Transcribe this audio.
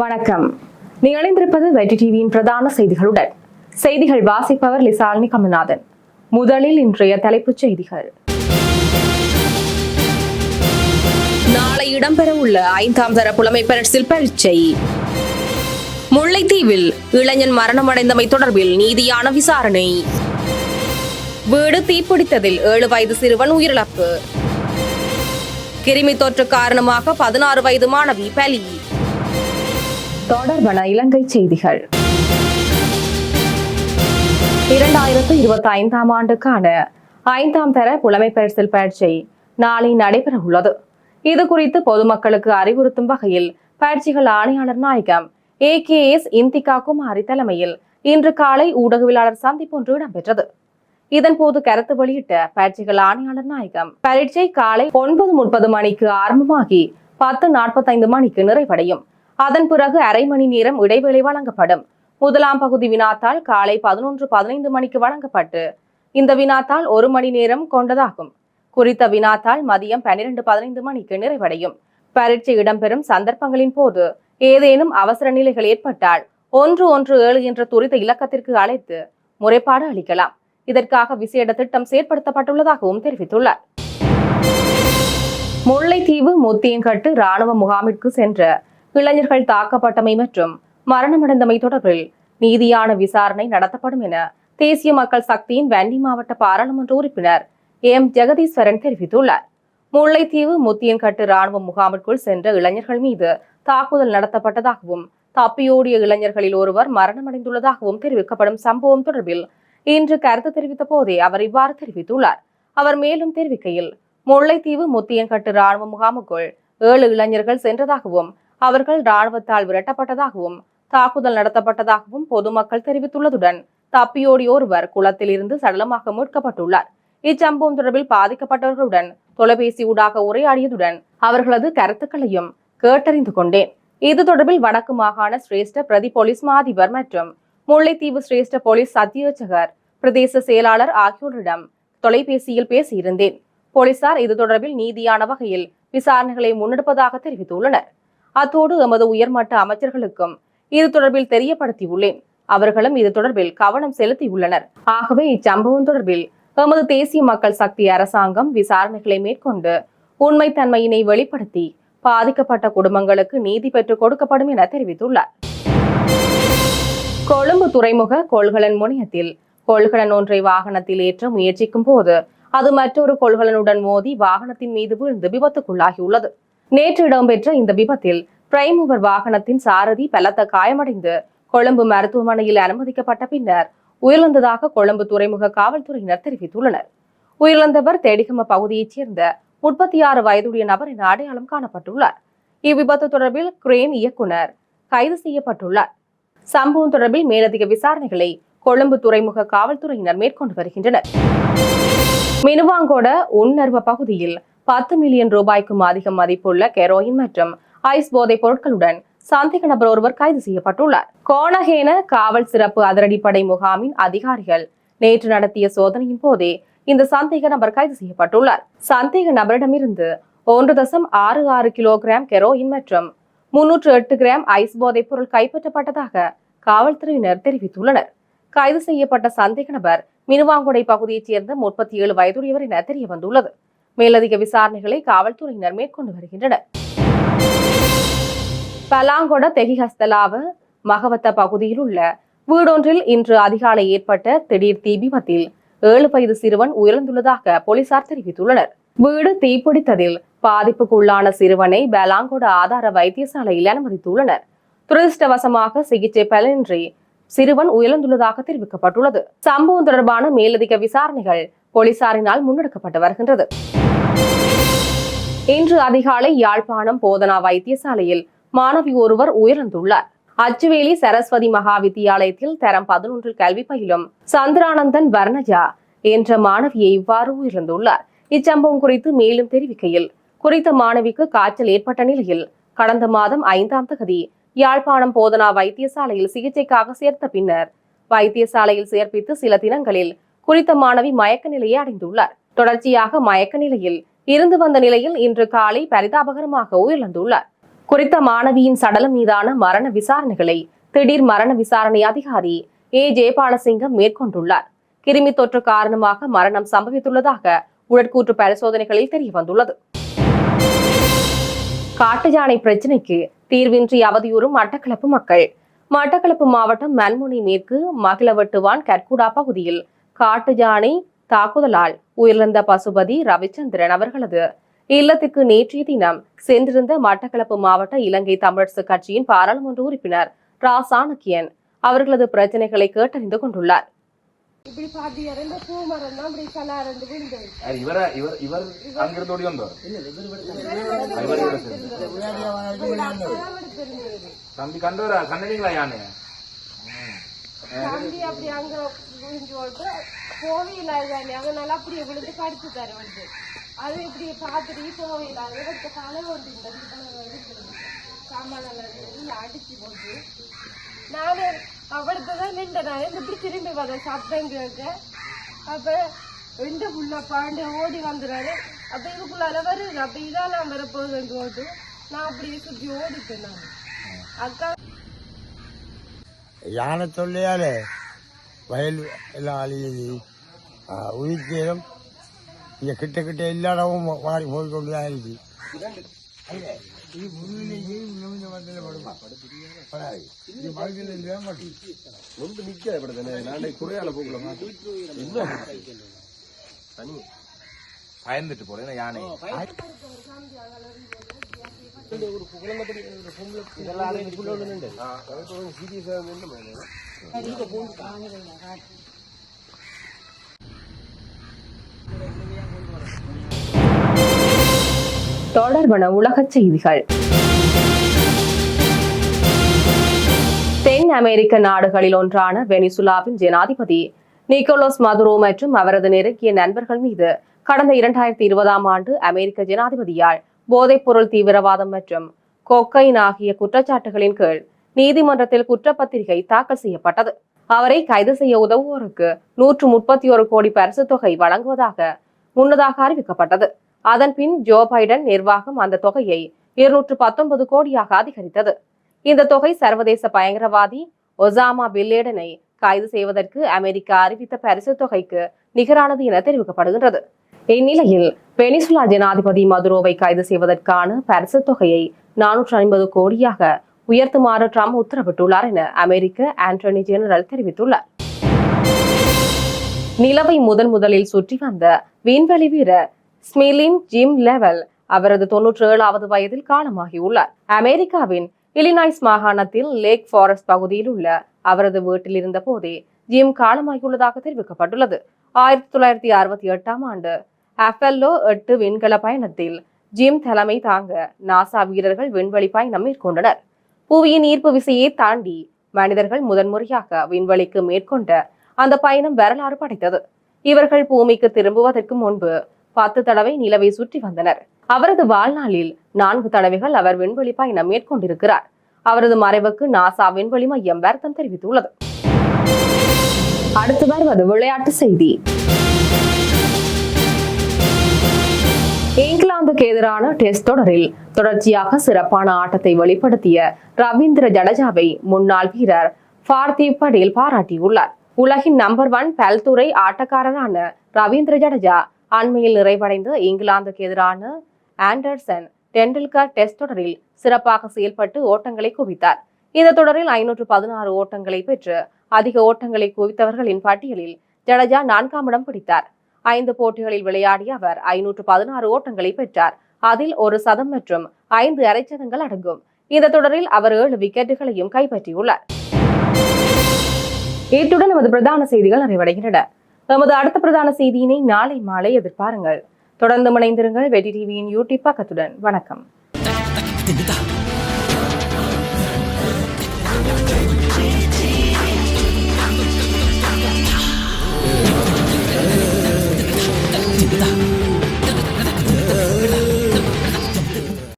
வணக்கம். நீ இணைந்திருப்பது வெற்றி டிவியின் பிரதான செய்திகளுடன். செய்திகள் வாசிப்பவர் லிசாலினி கமல்நாதன். முதலில் இன்றைய தலைப்புச் செய்திகள். நாளை இடம்பெறவுள்ள ஐந்தாம் தர புலமை பரிசில் பரீட்சை. முல்லைத்தீவில் இளைஞன் மரணமடைந்தமை தொடர்பில் நீதியான விசாரணை. வீடு தீப்பிடித்ததில் ஏழு வயது சிறுவன் உயிரிழப்பு. கிருமி தொற்று காரணமாக பதினாறு வயது மாணவி பலி. தொடர்பன இலங்கை செய்திகள். இரண்டாயிரத்து இருபத்தி ஐந்தாம் ஆண்டுக்கான ஐந்தாம் தர புலமை பரிசில் நாளை நடைபெற உள்ளது இது குறித்து பொதுமக்களுக்கு அறிவுறுத்தும் வகையில் பயிற்சிகள் ஆணையாளர் நாயகம் A K S Indika Kumari தலைமையில் இன்று காலை ஊடகவியலாளர் சந்திப்பு ஒன்று இடம்பெற்றது. இதன்போது கருத்து வெளியிட்ட பயிற்சிகள் ஆணையாளர் நாயகம் பரீட்சை காலை ஒன்பது முப்பது மணிக்கு ஆரம்பமாகி பத்து நாற்பத்தைந்து மணிக்கு நிறைவடையும். அதன் பிறகு அரை மணி நேரம் இடைவேளை வழங்கப்படும். முதலாம் பகுதி வினாத்தால் காலை பதினொன்று பதினைந்து மணிக்கு வழங்கப்பட்டு இந்த வினாத்தால் ஒரு மணி நேரம் கொண்டதாகும். குறித்த வினாத்தால் மதியம் பன்னிரண்டு பதினைந்து மணிக்கு நிறைவடையும். பரீட்சை இடம்பெறும் சந்தர்ப்பங்களின் போது ஏதேனும் அவசர நிலைகள் ஏற்பட்டால் ஒன்று ஒன்று ஏழு என்ற துரித இலக்கத்திற்கு அழைத்து முறைப்பாடு அளிக்கலாம். இதற்காக விசேட திட்டம் செயற்படுத்தப்பட்டுள்ளதாகவும் தெரிவித்துள்ளார். முல்லைத்தீவு முத்தியங்கட்டு ராணுவ முகாமிற்கு சென்ற இளைஞர்கள் தாக்கப்பட்டமை மற்றும் மரணமடைந்தமை தொடர்பில் நீதியான விசாரணை நடத்தப்படும் என தேசிய மக்கள் சக்தியின் வன்னி மாவட்ட பாராளுமன்ற உறுப்பினர் எம். ஜெகதீஸ்வரன் தெரிவித்துள்ளார். முல்லைத்தீவு முத்தியன்கட்டு ராணுவ முகாமிற்குள் சென்ற இளைஞர்கள் மீது தாக்குதல் நடத்தப்பட்டதாகவும் தப்பியோடிய இளைஞர்களில் ஒருவர் மரணமடைந்துள்ளதாகவும் தெரிவிக்கப்படும் சம்பவம் தொடர்பில் இன்று கருத்து தெரிவித்த போதே அவர் இவ்வாறு தெரிவித்துள்ளார். அவர் மேலும் தெரிவிக்கையில் முல்லைத்தீவு முத்தியன்கட்டு ராணுவ முகாமுக்குள் ஏழு இளைஞர்கள் சென்றதாகவும் அவர்கள் ராணுவத்தால் விரட்டப்பட்டதாகவும் தாக்குதல் நடத்தப்பட்டதாகவும் பொதுமக்கள் தெரிவித்துள்ளதுடன் தப்பியோடி ஒருவர் குளத்தில் இருந்து சடலமாக மீட்கப்பட்டுள்ளார். இச்சம்பவம் தொடர்பில் பாதிக்கப்பட்டவர்களுடன் தொலைபேசி ஊடாக உரையாடியதுடன் அவர்களது கருத்துக்களையும் கேட்டறிந்து கொண்டேன். இது தொடர்பில் வடக்கு மாகாண சிரேஷ்ட பிரதி போலீஸ் மாதிபர் மற்றும் முல்லைத்தீவு சிரேஷ்ட போலீஸ் அத்தியட்சகர் பிரதேச செயலாளர் ஆகியோரிடம் தொலைபேசியில் பேசியிருந்தேன். போலீசார் இது தொடர்பில் நீதியான வகையில் விசாரணைகளை முன்னெடுப்பதாக தெரிவித்துள்ளனர். அத்தோடு எமது உயர்மட்ட அமைச்சர்களுக்கும் இது தொடர்பில் தெரியப்படுத்தியுள்ளேன். அவர்களும் இது தொடர்பில் கவனம் செலுத்தியுள்ளனர். ஆகவே இச்சம்பவம் தொடர்பில் எமது தேசிய மக்கள் சக்தி அரசாங்கம் விசாரணைகளை மேற்கொண்டு உண்மைத்தன்மையினை வெளிப்படுத்தி பாதிக்கப்பட்ட குடும்பங்களுக்கு நீதி பெற்றுக் கொடுக்கப்படும் என தெரிவித்துள்ளார். கொழும்பு துறைமுக கொள்கலன் முனையத்தில் கொள்கலன் ஒன்றை வாகனத்தில் ஏற்ற முயற்சிக்கும் போது அது மற்றொரு கொள்கலனுடன் மோதி வாகனத்தின் மீது விழுந்து விபத்துக்குள்ளாகியுள்ளது. நேற்று இடம்பெற்ற இந்த விபத்தில் பிரைமூவர் வாகனத்தின் சாரதி பலத்த காயமடைந்து கொழும்பு மருத்துவமனையில் அனுமதிக்கப்பட்ட பின்னர் உயிரிழந்ததாக கொழும்பு துறைமுக காவல்துறையினர் தெரிவித்துள்ளனர். உயிரிழந்தவர் தேடிகம பகுதியைச் சேர்ந்த முப்பத்தி ஆறு வயதுடைய நபர் என அடையாளம் காணப்பட்டுள்ளார். இவ்விபத்து தொடர்பில் கிரேன் இயக்குனர் கைது செய்யப்பட்டுள்ளார். சம்பவம் தொடர்பில் மேலதிக விசாரணைகளை கொழும்பு துறைமுக காவல்துறையினர் மேற்கொண்டு வருகின்றனர். மினுவாங்கோட உன்னர்வ பகுதியில் பத்து மில்லியன் ரூபாய்க்கும் அதிகம் மதிப்புள்ள கெரோயின் மற்றும் ஐஸ் போதைப் பொருட்களுடன் சந்தேக நபர் ஒருவர் கைது செய்யப்பட்டுள்ளார். கோணஹேன காவல் சிறப்பு அதிரடிப்படை முகாமின் அதிகாரிகள் நேற்று நடத்திய சோதனையின் போதே இந்த சந்தேக நபர் கைது செய்யப்பட்டுள்ளார். சந்தேக நபரிடமிருந்து ஒன்று தசம் ஆறு ஆறு கிலோகிராம் கெரோயின் மற்றும் முன்னூற்று எட்டு கிராம் ஐஸ் போதைப் பொருள் கைப்பற்றப்பட்டதாக காவல்துறையினர் தெரிவித்துள்ளனர். கைது செய்யப்பட்ட சந்தேக நபர் மினுவாங்குடை பகுதியைச் சேர்ந்த முப்பத்தி ஏழு வயதுடையவர் என தெரிய வந்துள்ளது மேலதிக விசாரணைகளை காவல்துறையினர் மேற்கொண்டு வருகின்றனர். பலாங்கொட தெகிஹஸ்தலாவ மகவத்த பகுதியில் உள்ள வீடொன்றில் இன்று அதிகாலை ஏற்பட்ட திடீர் தீ விபத்தில் ஏழு வயது சிறுவன் உயிரிழந்துள்ளதாக போலீசார் தெரிவித்துள்ளனர். வீடு தீப்பிடித்ததில் பாதிப்புக்குள்ளான சிறுவனை பலாங்கொட ஆதார வைத்தியசாலையில் அனுமதித்துள்ளனர். துரதிருஷ்டவசமாக சிகிச்சை பலனின்றி சிறுவன் உயிரிழந்துள்ளதாக தெரிவிக்கப்பட்டுள்ளது. சம்பவம் தொடர்பான மேலதிக விசாரணைகள் போலீசாரினால் முன்னெடுக்கப்பட்டு வருகின்றது. இன்று அதிகாலை யாழ்ப்பாணம் போதனா வைத்தியசாலையில் மாணவி ஒருவர் உயிரிழந்துள்ளார். அச்சுவேலி சரஸ்வதி மகா வித்தியாலயத்தில் தரம் பதினொன்றில் கல்வி பயிலும் சந்திரானந்தன் வர்ணஜா என்ற மாணவியை இவ்வாறு உயிரிழந்துள்ளார். இச்சம்பவம் குறித்து மேலும் தெரிவிக்கையில் குறித்த மாணவிக்கு காய்ச்சல் ஏற்பட்ட நிலையில் கடந்த மாதம் ஐந்தாம் தகுதி யாழ்ப்பாணம் போதனா வைத்தியசாலையில் சிகிச்சைக்காக சேர்த்த பின்னர் வைத்தியசாலையில் சேர்ப்பித்து சில தினங்களில் குறித்த மாணவி மயக்க நிலையை அடைந்துள்ளார். தொடர்ச்சியாக மயக்க நிலையில் இருந்து வந்த நிலையில் இன்று காலை பரிதாபகரமாக உயிரிழந்துள்ளார். குறித்த மாணவியின் சடலம் மீதான மரண விசாரணைகளை திடீர் மரண விசாரணை அதிகாரி ஏ. ஜெயபாலசிங்கம் மேற்கொண்டுள்ளார். கிருமி தொற்று காரணமாக மரணம் சம்பவித்துள்ளதாக உடற்கூற்று பரிசோதனைகளில் தெரியவந்துள்ளது. காட்டு யானை பிரச்சினைக்கு தீர்வின்றி அவதியுறும் மட்டக்களப்பு மக்கள். மட்டக்களப்பு மாவட்டம் மன்முனை மேற்கு மகிழவட்டுவான் கற்குடா பகுதியில் காட்டு யானை தாக்குதலால் உயிரிழந்த பசுபதி ரவிச்சந்திரன் அவர்களது இல்லத்துக்கு நேற்றைய தினம் சென்றிருந்த மட்டக்களப்பு மாவட்ட இலங்கை தமிழரசு கட்சியின் பாராளுமன்ற உறுப்பினர் ரா சாணக்கியன் அவர்களது பிரச்சனைகளை கேட்டறிந்து கொண்டுள்ளார் இப்படி பாத்தீங்க ரெண்டு பூ மரம் தான் இப்படி கலா ரெண்டு விழுந்தது யார் இவர இவர் இவர் அங்கிருந்து ஓடி வந்தவர் இவர் இவர் சேர்ந்து. தம்பி கண்டவரா கண்டீங்களா யானைய தம்பி அப்படி அங்க விழுந்து போட்டு போவையில் தானே நல்லா அப்படியே விழுந்து கடிச்சு தர வந்து. அது இப்படி பார்த்துட்டு போவையில் எடுத்த தலை வந்து இந்த சாமான் அடிச்சு போட்டு. நானே அவளுக்கு தான் நின்றேன். நான் இப்படி திரும்பி வந்தேன் சத்தம் கேட்க. அப்ப ரெண்டு புள்ள பாண்டு ஓடி வந்துடுறாரு அப்ப இதுக்குள்ளால வருது. அப்ப இதெல்லாம் வரப்போகுதுன்னு போட்டு நான் அப்படியே சுத்தி ஓடிட்டேன் நான். அக்கா யானை தொல்லையாலே வயல் எல்லாம் அழியுது ஆ, உயிர் சேதம் இங்கே கிட்ட கிட்ட எல்லா இடமும் மாறி போய் கொண்டு தான் இருக்கு இது நிமிந்த படுமா படாது நாளை குறையால போகலாம் பயந்துட்டு போறேன் யானை தொடர்பன உலகச் செய்திகள் தென் அமெரிக்க நாடுகளில் ஒன்றான வெனிசுலாவின் ஜனாதிபதி நிக்கோலஸ் மதுரோ மற்றும் அவரது நெருங்கிய நண்பர்கள் மீது கடந்த இரண்டாயிரத்தி இருபதாம் ஆண்டு அமெரிக்க ஜனாதிபதியால் போதைப்பொருள் தீவிரவாதம் மற்றும் கொக்கைன் ஆகிய குற்றச்சாட்டுகளின் கீழ் நீதிமன்றத்தில் குற்றப்பத்திரிகை தாக்கல் செய்யப்பட்டது. அவரை கைது செய்ய உதவுவோருக்கு நூற்று முப்பத்தி ஒரு கோடி பரிசு தொகை வழங்குவதாக முன்னதாக அறிவிக்கப்பட்டது. அதன் பின் ஜோ பைடன் நிர்வாகம் அந்த தொகையை இருநூற்று பத்தொன்பது கோடியாக அதிகரித்தது. இந்த தொகை சர்வதேச பயங்கரவாதி ஒசாமா பில்லேடனை கைது செய்வதற்கு அமெரிக்கா அறிவித்த பரிசு தொகைக்கு நிகரானது என தெரிவிக்கப்படுகின்றது. இந்நிலையில் வெனிசுலா ஜனாதிபதி மதுரோவை கைது செய்வதற்கான பரிசு தொகையை நானூற்று ஐம்பது கோடியாக உயர்த்துமாறு ட்ரம்ப் உத்தரவிட்டுள்ளார் என அமெரிக்க ஆண்டனி ஜெனரல் தெரிவித்துள்ளார். நிலவை முதன் முதலில் சுற்றி வந்த விண்வெளி வீரர் ஸ்மிலின் ஜிம் லெவல் அவரது தொன்னூற்றி ஏழாவது வயதில் காலமாகியுள்ளார். அமெரிக்காவின் இலினாய்ஸ் மாகாணத்தில் லேக் ஃபாரஸ்ட் பகுதியில் உள்ள அவரது வீட்டில் இருந்த போதே ஜிம் காலமாகியுள்ளதாக தெரிவிக்கப்பட்டுள்ளது. ஆயிரத்தி தொள்ளாயிரத்தி அறுபத்தி எட்டாம் ஆண்டு அஃபெல்லோ எட்டு விண்கல பயணத்தில் ஜிம் தலைமை தாங்க நாசா வீரர்கள் விண்வெளி பயணம் மேற்கொண்டனர். புவியின் ஈர்ப்பு விசையை தாண்டி மனிதர்கள் முதன்முறையாக விண்வெளிக்கு மேற்கொண்ட அந்த பயணம் வரலாறு படைத்தது. இவர்கள் பூமிக்கு திரும்புவதற்கு முன்பு பத்து தடவை நிலவை சுற்றி வந்தனர். அவரது வாழ்நாளில் நான்கு தடவைகள் அவர் விண்வெளி பயணம் மேற்கொண்டிருக்கிறார். அவரது மறைவுக்கு நாசா விண்வெளி மையம் வருத்தம் தெரிவித்துள்ளது. அடுத்து வருவது விளையாட்டு செய்தி. இங்கிலாந்துக்கு எதிரான டெஸ்ட் தொடரில் தொடர்ச்சியாக சிறப்பான ஆட்டத்தை வெளிப்படுத்திய ரவீந்திர ஜடேஜாவை முன்னாள் வீரர் பார்த்திவ் படேல் பாராட்டியுள்ளார். உலகின் நம்பர் ஒன் பல்துறை ஆட்டக்காரரான ரவீந்திர ஜடேஜா அண்மையில் நிறைவடைந்த இங்கிலாந்துக்கு எதிரான ஆண்டர்சன் டெண்டுல்கர் டெஸ்ட் தொடரில் சிறப்பாக செயல்பட்டு ஓட்டங்களை குவித்தார். இந்த தொடரில் ஐநூற்று பதினாறு ஓட்டங்களை பெற்று அதிக ஓட்டங்களை குவித்தவர்களின் பட்டியலில் ஜடேஜா நான்காம் இடம் பிடித்தார். ஐந்து போட்டிகளில் விளையாடிய அவர் ஐநூற்று பதினாறு ஓட்டங்களை பெற்றார் அதில் ஒரு சதம் மற்றும் ஐந்து அரைச்சதங்கள் அடங்கும் இந்த தொடரில் அவர் ஏழு விக்கெட்டுகளையும் கைப்பற்றியுள்ளார் இத்துடன் நமது பிரதான செய்திகள் நிறைவடைகின்றன நமது அடுத்த பிரதான செய்தியினை நாளை மாலை எதிர்பாருங்கள் தொடர்ந்து இணைந்திருங்கள் வெடி டிவியின் யூடியூப் பக்கத்துடன் வணக்கம்